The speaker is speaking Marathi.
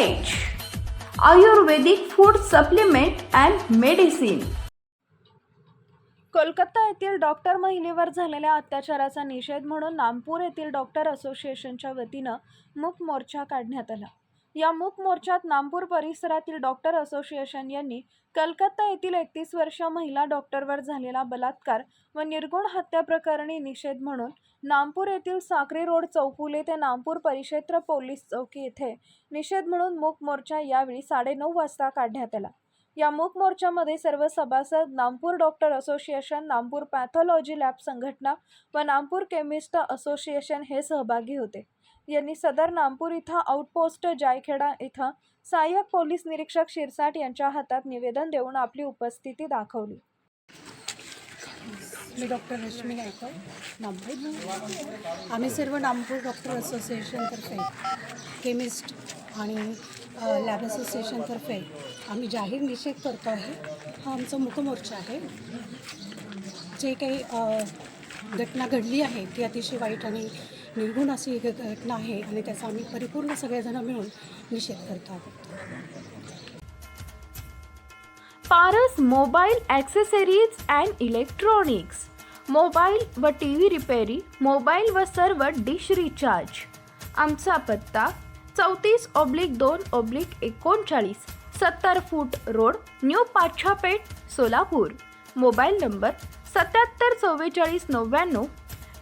Ayurvedic food supplement and medicine Kolkata येथील डॉक्टर महिलेवर झालेल्या अत्याचाराचा निषेध म्हणून नामपूर येथील डॉक्टर असोसिएशनच्या वतीनं मूक मोर्चा काढण्यात आला. या मूक मोर्चात नागपूर परिसरातील डॉक्टर असोसिएशन यांनी कलकत्ता येथील एकतीस वर्ष महिला डॉक्टरवर झालेला बलात्कार व निर्गुण हत्या प्रकरणी निषेध म्हणून नागपूर येथील साक्री रोड चौफुले ते नागपूर परिक्षेत्र पोलीस चौकी येथे निषेध म्हणून मूक मोर्चा यावेळी साडेनऊ वाजता काढण्यात आला. या मूक मोर्चामध्ये सर्व सभासद Nampur doctor association Nampur pathology lab संघटना व नागपूर केमिस्ट असोसिएशन हे सहभागी होते. यांनी सदर नामपूर इथं आउटपोस्ट जायखेडा इथं सहाय्यक पोलीस निरीक्षक शिरसाट यांच्या हातात निवेदन देऊन आपली उपस्थिती दाखवली. मी डॉक्टर रश्मी गायकवाड नामपूर. आम्ही सर्व नामपूर डॉक्टर असोसिएशनतर्फे केमिस्ट आणि लॅब असोसिएशनतर्फे आम्ही जाहीर निषेध करतो आहे. हा आमचा मुखमोर्चा आहे. जे काही घटना घडली आहे ती अतिशय वाईट आणि निर्गुण अशी एक घटना आहे आणि त्याचा आम्ही परिपूर्ण सगळेजण मिळून निषेध करतो. आहोत Paras mobile accessories and electronics. Mobile व टी व्ही रिपेरी मोबाईल व सर्व डिश रिचार्ज. आमचा पत्ता चौतीस ऑब्लिक दोन ऑब्लिक एकोणचाळीस सत्तर फूट रोड न्यू पाच्छापेठ सोलापूर. मोबाईल नंबर सत्याहत्तर चव्वेचाळीस नव्याण्णव